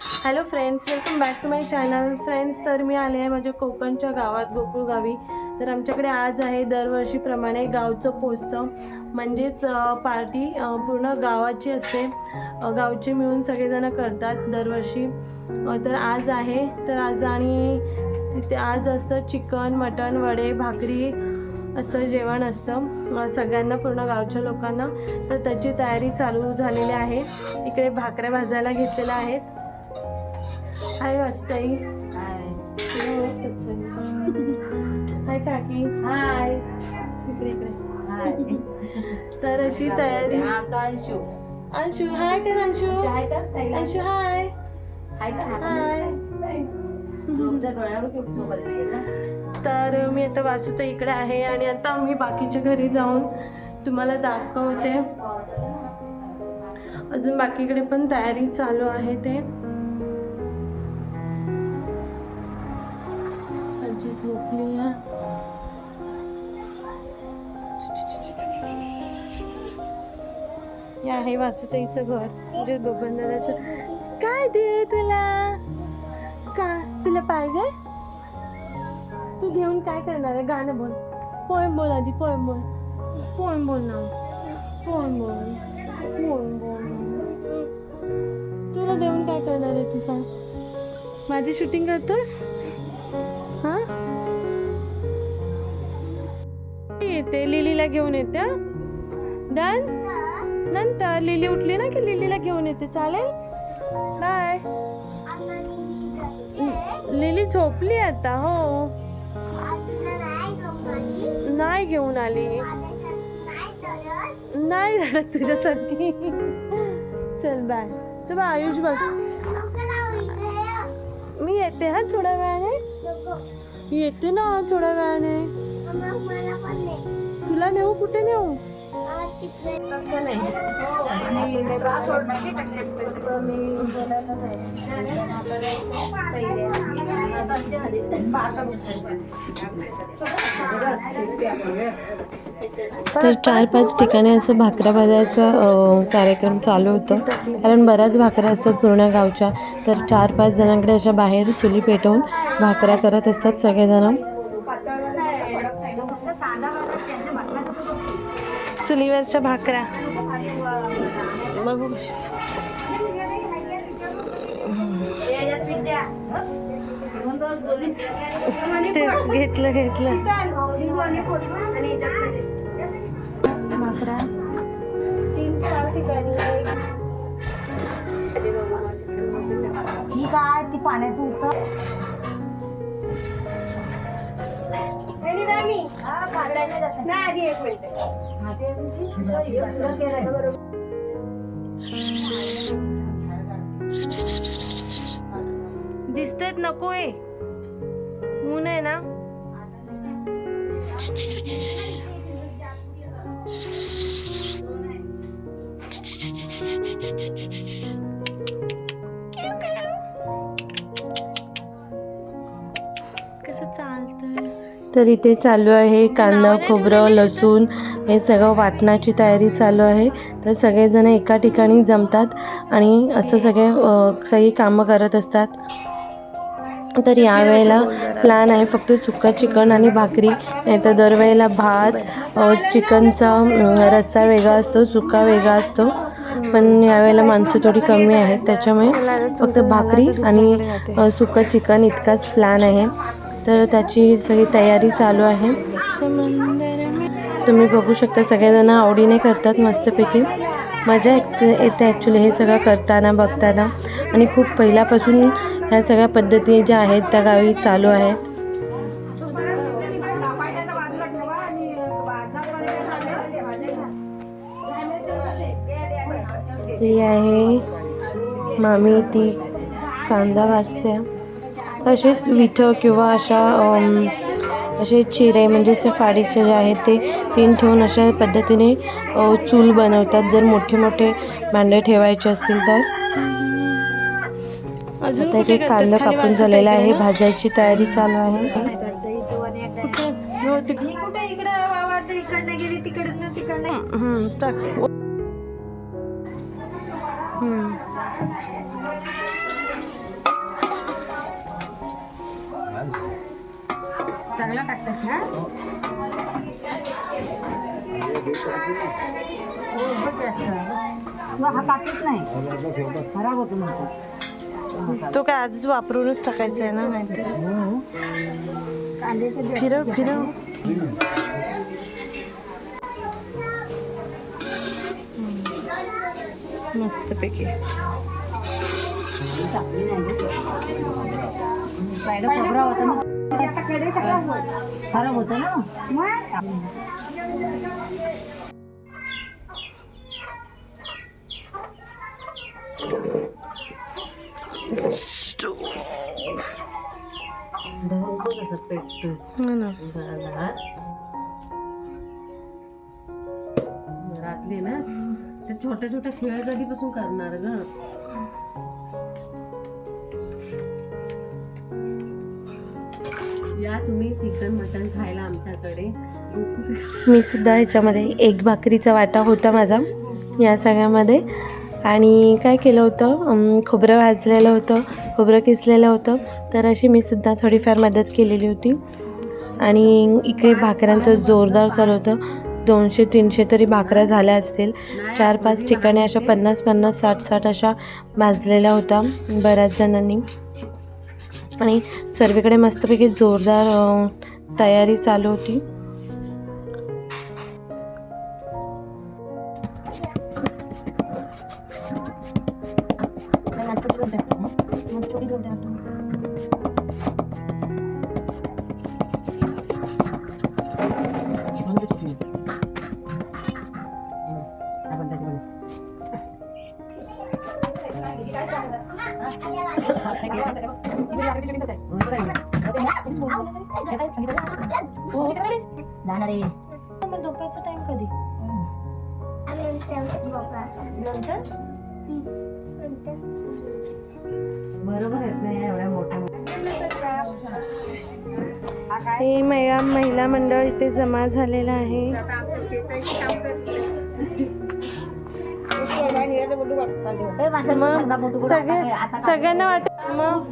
Hello friends welcome back to my channel friends तर मी आले आहे माझ्या कोकणच्या गावात गोकुळ गावी. तर आमच्याकडे आज आहे दरवर्षीप्रमाणे गावचं पोचतं. म्हणजेच पार्टी पूर्ण गावाची असते. गावचे मिळून सगळेजण करतात दरवर्षी. तर आज आहे. तर आज आणि तिथे आज असतं चिकन मटण वडे भाकरी असं जेवण असतं. सगळ्यांना पूर्ण गावच्या लोकांना. तर त्याची तयारी चालू झालेली आहे. इकडे भाकऱ्या भाजायला घेतलेल्या आहेत. हाय सगळे. हाय काकी हाय इकडे इकडे हाय तर अशी तयारी आमचा अंशू अंशू हाय कर अंशू? अंशू हाय? तर मी आता वासुता इकडे आहे आणि आता मी बाकीच्या घरी जाऊन तुम्हाला दाखवते अजून बाकीकडे पण तयारी चालू आहे ते झोपली आहे हे आहे वासुताईचं घर. म्हणजे बबन दादाचं काय दे तुला? का तुला पाहिजे? तू घेऊन काय करणार आहे? गाणं बोल. पोयम बोल आधी पोयम बोल. पोयम बोल ना. पोयम बोल. पोयम बोल. तुला देऊन काय करणार आहे तू सांग माझी शूटिंग करतोस? येते लिलीला घेऊन येते डन नंतर लिली उठली ना की लिलीला घेऊन येते चालेल? बाय लिली झोपली आता हो. नाही घेऊन आली. नाही रडत तुझ्यासारखी. चल बाय तू बा आयुष बघ. मी येते हा थोड्या वेळाने. येते ना थोड्या वेळाने. तुला नेऊ कुठे नेऊ? तर चार पाच ठिकाणी असं भाकऱ्या भाजायचं कार्यक्रम चालू होतं. कारण बऱ्याच भाकऱ्या असतात पूर्ण गावच्या. तर चार पाच जणांकडे अशा बाहेर चुली पेटवून भाकऱ्या करत असतात सगळेजण. चुलीवरच्या भाकऱ्या बघू. तेच घेतलं घेतलं. भाकऱ्या ही काय? ती पाण्याचं उत्तर दिसतेत नकोय ऊन आहे ना? कसं तर इथे चालू आहे कांदा खोबरं लसूण हे सगळं वाटण्याची तयारी चालू आहे. तर सगळेजण एका ठिकाणी जमतात आणि असं सगळे अ, सगळी कामं करत असतात. तर यावेळेला प्लॅन आहे फक्त सुक्का चिकन आणि भाकरी. नाही तर दरवेळेला भात चिकनचा रस्सा वेगळा असतो सुका वेगळा असतो. पण यावेळेला माणसं थोडी कमी आहेत. त्याच्यामुळे फक्त भाकरी आणि सुकं चिकन इतकाच प्लॅन आहे. तर त्याची सगळी तयारी चालू आहे. तुम्ही बघू शकता सगळेजण आवडीने करतात मस्तपैकी. मजा येते येते ॲक्च्युली हे सगळं करताना बघताना. आणि खूप पहिल्यापासून ह्या सगळ्या पद्धती ज्या आहेत त्या गावी चालू आहेत. ही आहे मामी ती कांदा वाजते असेच विठं किंवा अशा असे चिरे म्हणजेच फाडीचे जे आहेत ते तीन ठेवून अशा पद्धतीने चूल बनवतात. जर मोठे मोठे भांडे ठेवायचे असतील तर. आता इथे कांदा कापून झालेला आहे. भाजायची तयारी चालू आहे. हो, हम्म, टाक. टाकतात ना हा कापत नाही. खराब होतो म्हणतो. तो काय आजच वापरूनच टाकायचा आहे ना माहिती फिरव फिरव. मस्त पैकी खोबरा होता ना. खराब होतं ना? हो ना. घरातले ना ते छोट्या छोट्या खेळ कधीपासून करणार ग. तुम्ही चिकन मटन खायला आमच्याकडे. मी सुद्धा ह्याच्यामध्ये एक भाकरीचा वाटा होता माझा या सगळ्यामध्ये. आणि काय केलं होतं खोबरं भाजलेलं होतं खोबरं किसलेलं होतं. तर अशी मी सुद्धा थोडीफार मदत केलेली होती. आणि इकडे भाकऱ्यांचं जोरदार चालू होतं. दोनशे तीनशे तरी भाकऱ्या झाल्या असतील. चार पाच ठिकाणी अशा पन्नास पन्नास साठ साठ अशा भाजलेल्या होत्या बऱ्याच जणांनी. आणि सर्वीकडे मस्तपैकी जोरदार तयारी चालू होती. नंतर? बरोबर आहेत ना एवढ्या मोठ्या हे महिला महिला मंडळ इथे जमा झालेलं आहे. मग सगळ्यांना वाटत मग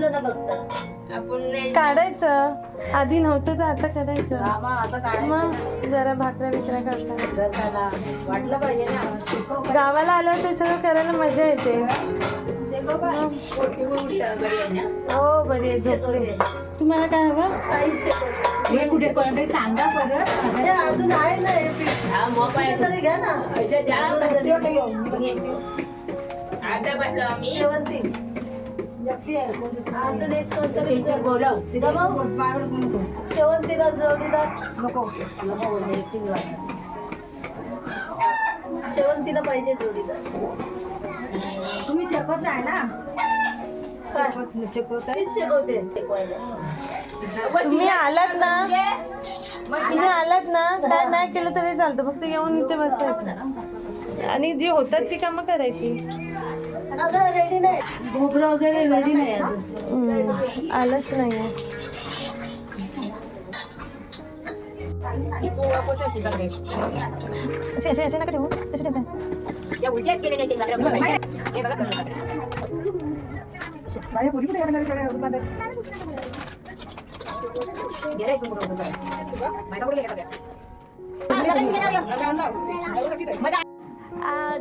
काढायचं. आधी नव्हतं तर आता करायचं. मग जरा भाकऱ्या बिकऱ्या करतात वाटलं पाहिजे ना गावाला आल्यावर ते सगळं करायला मजा येते. हो बरी आहे झोपले. तुम्हाला काय हवं? कुठे पण सांगा परत अजून आहे ना हे घ्या ना. एक कोणतरी बोलाव शेवंतीला जोडीदार नको नको शेवंतीला पाहिजे जोडीदार तुम्ही शकत नाही ना शिकवत शिकवते तुम्ही आलात ना? तुम्ही आलात ना? काय नाही केलं तरी चालतं. फक्त येऊन इथे बसायचं. आणि जी होतात ती कामं करायची. घोबरं वगैरे रेडी नाही अजून. आलंच नाही असे असे असे नका ठेवू. ठेवता.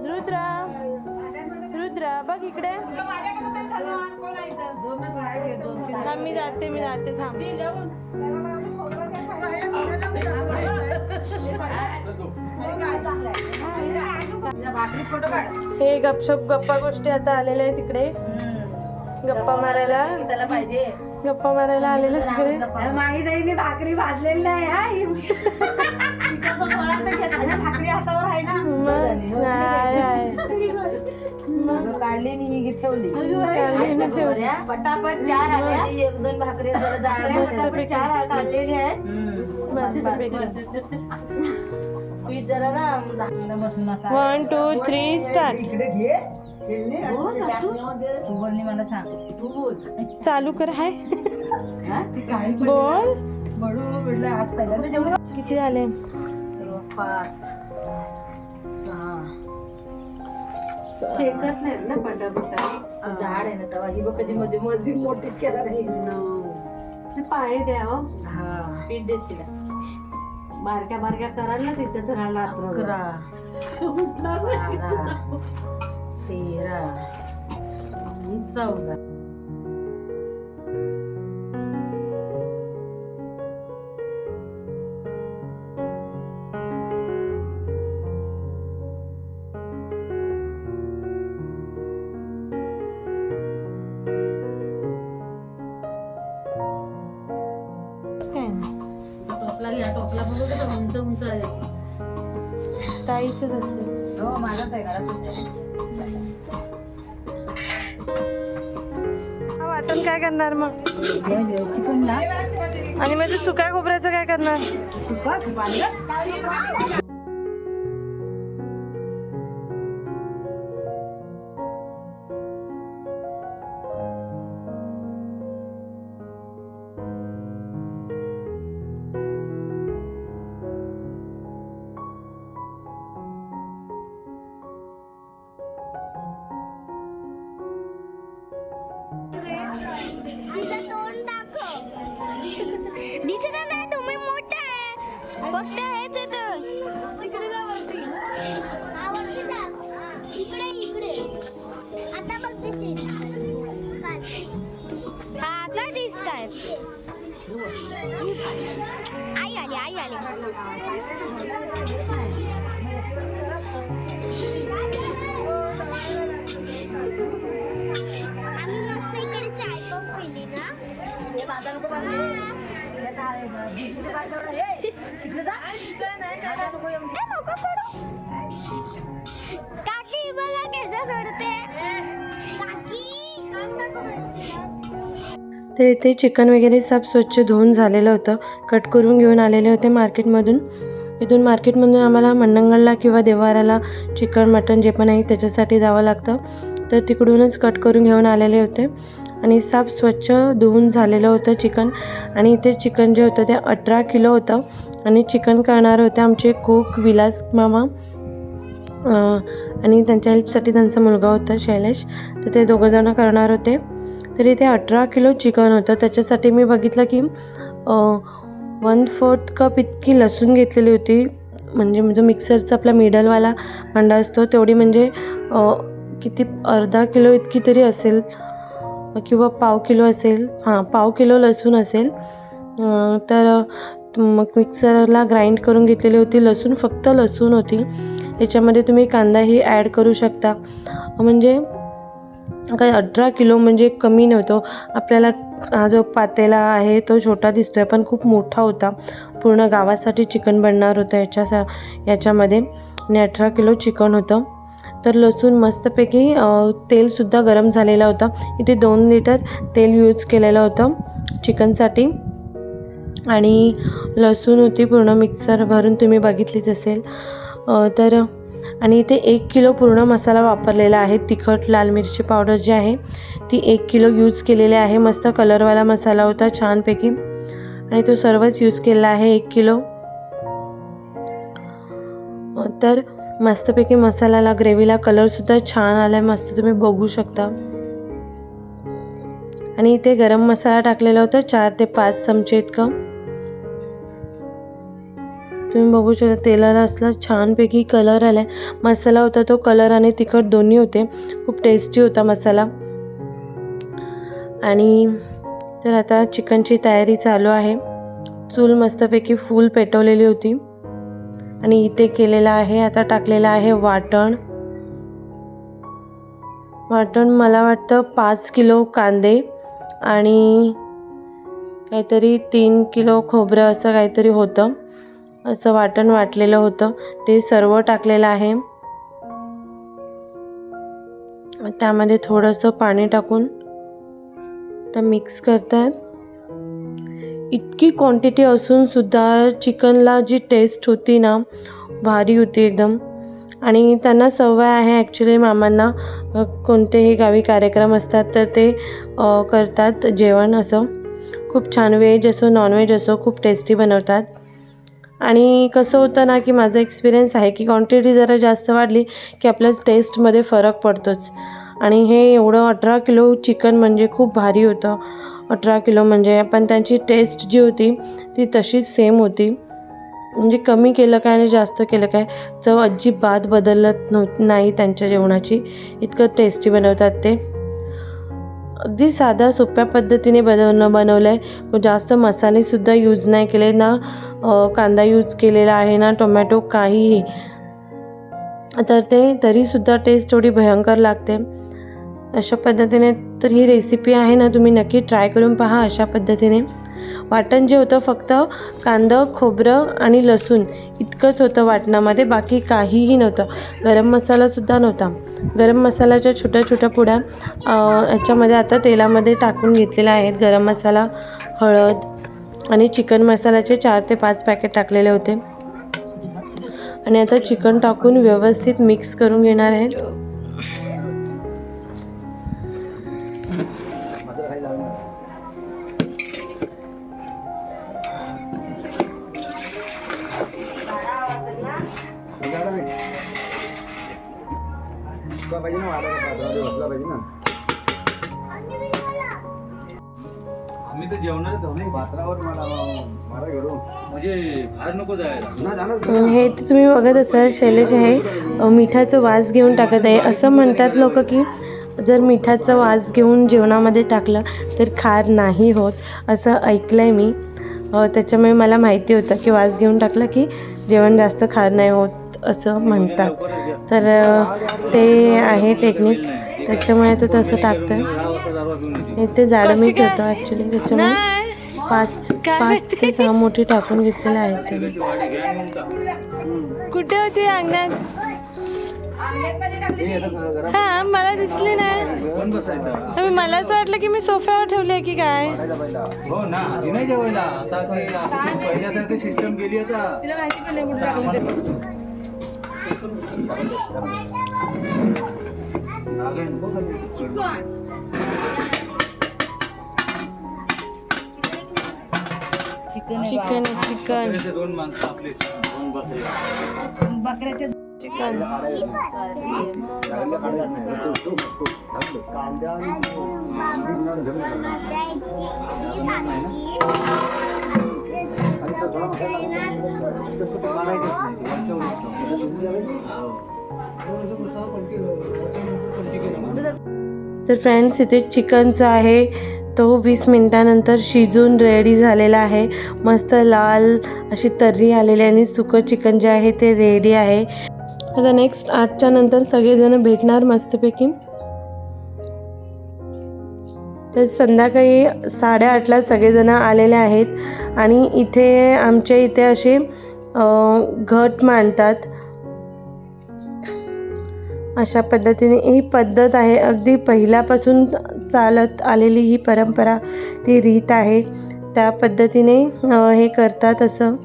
रुद्र रुद्र बघ इकडे. मी जाते मी जाते थांब. हे गपशप गप्पा गोष्टी आता आलेल्या आहे तिकडे गप्पा मारायला. त्याला पाहिजे गप्पा मारायला आलेले तिकडे माहीताईने भाकरी भाजलेली नाही हा. ही. भाकरी हातावर आहे. ना मग काढली आणि ही ठेवली. पटापट चार आल्या. ती एक दोन भाकरी जरा जाळल्या. मस्तपैकी. चार आणलेली आहेत. हम्म. बस, बस. मस्तपैकी पीठ जरा ना दहा- बसून असा. वन टू थ्री स्टार्ट इकडे घे. तू मला सांग. तू बोल. चालू कर हाय. हा? बोल. बडू म्हटलं हात पहिल्यांदा जेवढं किती आले? पाच सहा शेकत नाही ना पटापटा झाड आहे ना तेव्हा. ही बघ कधी मध्ये मजी मोठीच केला नाही. पाय द्या हो. हा. पीठ देस तिला. बारक्या बारक्या कराल ना तिथेच राहिला अकरा. तेरा. चौदा. काय करणार मग? चिकन आणि म्हणजे सुक्या खोबऱ्याचं काय करणार? सुका काकी बघा केस सोडते. तर इथे चिकन वगैरे सब स्वच्छ धुवून झालेलं होतं. कट करून घेऊन आलेले होते मार्केटमधून. इथून मार्केटमधून आम्हाला मंडंगळला किंवा देवाराला चिकन मटन जे पण आहे त्याच्यासाठी जावं लागतं. तर तिकडूनच कट करून घेऊन आलेले होते. आणि साफ स्वच्छ धुवून झालेलं होतं चिकन. आणि इथे चिकन जे होतं ते अठरा किलो होतं. आणि चिकन करणार होते आमचे कुक विलास मामा. आणि त्यांच्या हेल्पसाठी त्यांचा मुलगा होता शैलेश. तर ते दोघंजणं करणार होते. तरी ते अठरा किलो चिकन होतं. त्याच्यासाठी मी बघितलं की वन फोर्थ कप इतकी लसूण घेतलेली होती. म्हणजे जो मिक्सरचा आपला मिडलवाला भांडा असतो तेवढी म्हणजे किती अर्धा किलो इतकी तरी असेल. किंवा पाव किलो असेल हां पाव किलो लसूण असेल तर मग मिक्सरला ग्राइंड करून घेतलेली होती. लसूण फक्त लसूण होती. याच्यामध्ये तुम्ही कांदाही ॲड करू शकता. म्हणजे काय अठरा किलो म्हणजे कमी नव्हतो. आपल्याला हा जो पातेला आहे तो छोटा दिसतो आहे पण खूप मोठा होता. पूर्ण गावासाठी चिकन बनणार होतं याच्या सा याच्यामध्ये. आणि अठरा किलो चिकन होतं. तर लसूण मस्तपैकी तेलसुद्धा गरम झालेला होता. इथे दोन लिटर तेल यूज केलेलं होतं चिकनसाठी. आणि लसूण होती पूर्ण मिक्सर भरून तुम्ही बघितलीच असेल. तर आणि इथे एक किलो पूर्ण मसाला वापरलेला आहे. तिखट लाल मिरची पावडर जी आहे ती एक किलो यूज केलेली आहे. मस्त कलरवाला मसाला होता छानपैकी. आणि तो सर्वच यूज केलेला आहे एक किलो. तर मस्तपैकी मसाल्याला ग्रेव्हीला कलरसुद्धा छान आला आहे मस्त तुम्ही बघू शकता. आणि इथे गरम मसाला टाकलेला होता चार ते पाच चमचे इतकं. तुम्ही बघू शकता तेलाला असला छानपैकी कलर आला आहे मसाला होता तो कलर आणि तिखट दोन्ही होते. खूप टेस्टी होता मसाला. आणि तर आता चिकनची तयारी चालू आहे. चूल मस्तपैकी फूल पेटवलेली होती. आणि इथे केलेलं आहे आता टाकलेलं आहे वाटण. वाटण मला वाटतं पाच किलो कांदे आणि काहीतरी तीन किलो खोबरं असं काहीतरी होतं. असं वाटण वाटलेलं होतं. ते सर्व टाकलेलं आहे. त्यामध्ये थोडंसं पाणी टाकून तर मिक्स करतात इतकी क्वांटिटी असूनसुद्धा चिकनला जी टेस्ट होती ना भारी होती एकदम. आणि त्यांना सवय आहे ॲक्च्युली मामांना कोणतेही गावी कार्यक्रम असतात तर ते करतात जेवण असं. खूप छान व्हेज असो नॉनव्हेज असो खूप टेस्टी बनवतात. आणि कसं होतं ना की माझा एक्सपिरियन्स आहे की क्वांटिटी जरा जास्त वाढली की आपल्या टेस्टमध्ये फरक पडतोच. आणि हे एवढं अठरा किलो चिकन म्हणजे खूप भारी होतं. अठरा किलो म्हणजे पण त्यांची टेस्ट जी होती ती तशीच सेम होती. म्हणजे कमी केलं काय आणि जास्त केलं काय चव अजिबात बदलत नव्ह नाही त्यांच्या जेवणाची. इतकं टेस्टी बनवतात ते. अगदी साध्या सोप्या पद्धतीने बनवणं बनवलं आहे जास्त मसालेसुद्धा यूज नाही केले ना कांदा यूज केलेला आहे ना टोमॅटो काहीही. तर ते तरीसुद्धा टेस्ट थोडी भयंकर लागते. अशा पद्धतीने तर ही रेसिपी आहे ना तुम्ही नक्की ट्राय करून पहा अशा पद्धतीने. वाटण जे होतं फक्त कांदं खोबरं आणि लसूण इतकंच होतं वाटणामध्ये बाकी काहीही नव्हतं. गरम मसालासुद्धा नव्हता. गरम मसाल्याच्या छोट्या छोट्या पुड्या याच्यामध्ये आता तेलामध्ये टाकून घेतलेल्या आहेत. गरम मसाला हळद आणि चिकन मसाल्याचे चार ते पाच पॅकेट टाकलेले होते. आणि आता चिकन टाकून व्यवस्थित मिक्स करून घेणार आहेत. हे तर तुम्ही बघत असाल शैलेश आहे मिठाचं वास घेऊन टाकत आहे असं म्हणतात लोक की जर मिठाचा वास घेऊन जेवणामध्ये टाकलं तर खार नाही होत असं ऐकलं आहे मी त्याच्यामुळे मला माहिती होतं की वास घेऊन टाकलं की जेवण जास्त खार नाही होत असं म्हणतात तर ते आहे टेक्निक त्याच्यामुळे तो तसं टाकतोय दहा वाजता दारू पिऊन येते हे ते जाडं मीठ होतं ॲक्च्युली त्याच्यामुळे पाच पाच ते सहा मोठी टाकून घेतलेले आहेत त्याने. कुठे होती अंगणात? हा मला दिसली नाही मला असं वाटलं की मी सोफ्यावर ठेवले की काय? हो ना आधी नाही जेवायला. आता ते पहिल्यासारखी सिस्टम गेली आता. तिला माहिती पण नाही कुठे टाकलं चिकन चिकन चिकन. ते दोन माणसं आपले दोन बकरे. बकऱ्याचे चिकन. तर फ्रेंड्स इथे चिकनचं आहे. तो वीस मिनटानंतर शिजून रेडी झालेला आहे. मस्त लाल अशी तर्री आलेली आहे आणि सुकं चिकन जे आहे ते रेडी आहे. आता नेक्स्ट आठच्या नंतर सगळेजण भेटणार मस्तपैकी. तर संध्याकाळी साडेआठला सगळेजण आलेले आहेत. आणि इथे आमच्या इथे असे घट मांडतात. अशा पद्धतीने ही पद्धत आहे. अगदी पहिल्यापासून चालत आलेली ही परंपरा ती रीत आहे. त्या पद्धतीने हे करतात असं.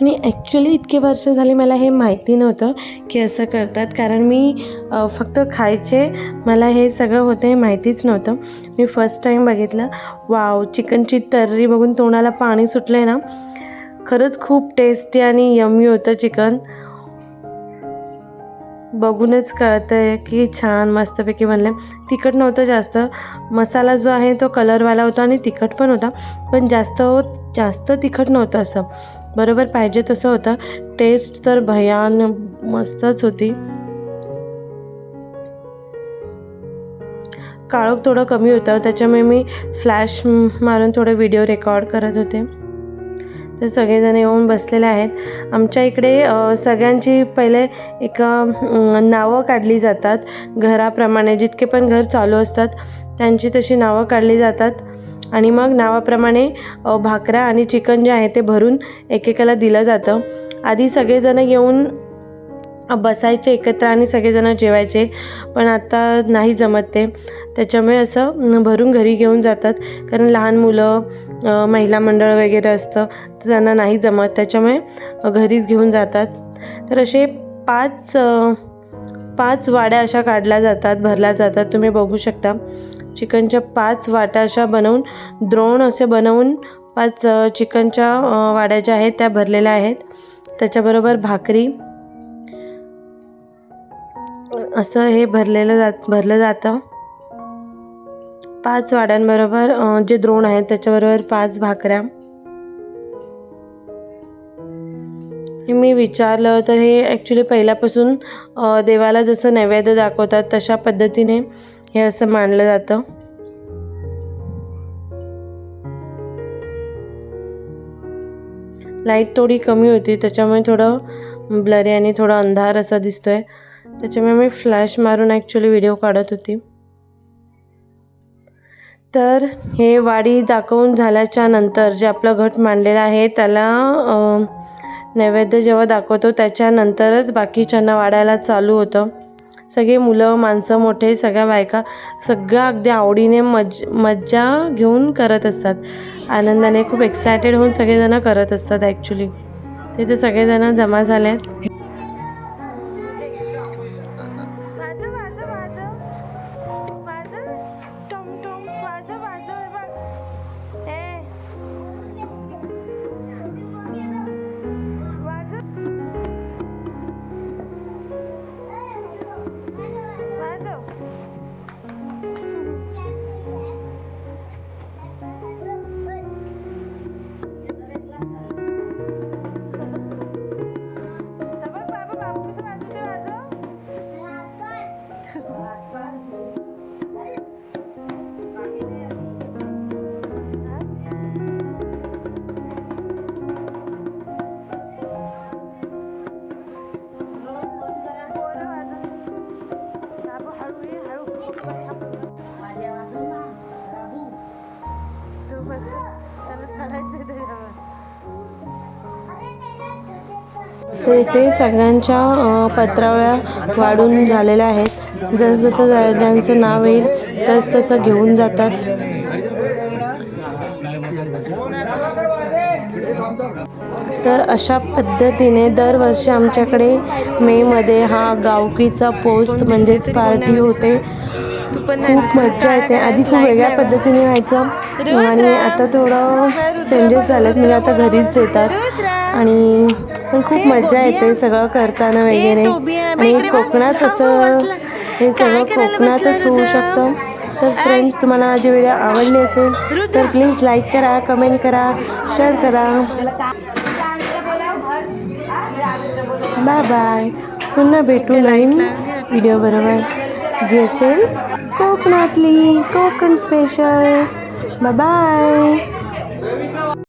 आणि ॲक्च्युली इतके वर्ष झाली मला हे माहिती नव्हतं की असं करतात. कारण मी फक्त खायचे मला हे सगळं होतं हे माहितीच नव्हतं. मी फर्स्ट टाईम बघितलं. वाव चिकनची तर्री बघून तोंडाला पाणी सुटलं आहे ना. खरंच खूप टेस्टी आणि यमी होतं चिकन. बघूनच कळतं आहे की छान मस्तपैकी बनलं तिखट नव्हतं जास्त. मसाला जो आहे तो कलरवाला होता आणि तिखट पण होता पण जास्त हो, जास्त तिखट नव्हतं असं. बरोबर पाहिजे तसं होतं. टेस्ट तर भयान मस्तच होती. काळोख थोडं कमी होतं त्याच्यामुळे मी फ्लॅश मारून थोडं व्हिडिओ रेकॉर्ड करत होते. तर सगळेजण येऊन बसलेले आहेत. आमच्या इकडे सगळ्यांची पहिले एक नावं काढली जातात. घराप्रमाणे जितके पण घर चालू असतात त्यांची तशी नावं काढली जातात. आणि मग नावाप्रमाणे भाकरा भाकऱ्या आणि चिकन जे आहे ते भरून एकेकाला दिलं जातं. आधी सगळेजण येऊन बसायचे एकत्र आणि सगळेजण जेवायचे पण आता नाही जमत ते. त्याच्यामुळे असं भरून घरी घेऊन जातात. कारण लहान मुलं महिला मंडळ वगैरे असतं तर त्यांना नाही जमत. त्याच्यामुळे घरीच घेऊन जातात. तर असे पाच पाच वाड्या अशा काढल्या जातात भरल्या जातात. तुम्ही बघू शकता. चिकनच्या पाच वाट्या अशा बनवून द्रोण असे बनवून पाच चिकनच्या वाड्या ज्या आहेत त्या भरलेल्या आहेत. त्याच्याबरोबर भाकरी. असं हे भरलेलं जात भरलं जातं. पाच वाड्यांबरोबर जे द्रोण आहेत त्याच्याबरोबर पाच भाकऱ्या. मी विचारलं तर हे ॲक्च्युली पहिल्यापासून देवाला जसं नैवेद्य दाखवतात तशा पद्धतीने हे असं मानलं जातं. लाइट थोडी कमी होती त्याच्यामुळे थोडं ब्लरी आणि थोडा अंधार असा दिसतोय. त्याच्यामुळे मी फ्लॅश मारून ॲक्च्युली व्हिडिओ काढत होती. तर हे वाडी दाखवून झाल्याच्यानंतर जे आपलं घट मांडलेलं आहे त्याला नैवेद्य जेव्हा दाखवतो त्याच्यानंतरच बाकीच्यांना वाढायला चालू होतं. सगळे मुलं माणसं मोठे सगळ्या बायका सगळं अगदी आवडीने मज मज्जा घेऊन करत असतात. आनंदाने खूप एक्सायटेड होऊन सगळेजणं करत असतात ॲक्च्युली तिथे सगळेजणं जमा झाले आहेत ते सगळ्यांच्या पत्रावळ्या वाढून झालेल्या आहेत. जसजसं जसं ज्यांचं नाव येईल तस तसं घेऊन जातात. तर अशा पद्धतीने दरवर्षी आमच्याकडे मेमध्ये हा गावकीचा पोस्ट म्हणजेच पार्टी होते. खूप मज्जा येते. आधी खूप वेगळ्या पद्धतीने व्हायचं. आणि आता थोडं चेंजेस झालेत. म्हणजे आता घरीच देतात आणि पण खूप मज्जा येते सगळं करताना वगैरे. आणि कोकणात असं हे सगळं कोकणातच होऊ शकतं. तर फ्रेंड्स तुम्हाला माझी व्हिडिओ आवडली असेल तर प्लीज लाईक करा कमेंट करा शेअर करा. बाय बाय पुन्हा भेटू नवीन व्हिडिओ बरोबर. जी असेल कोकणातली कोकण स्पेशल बाय बाय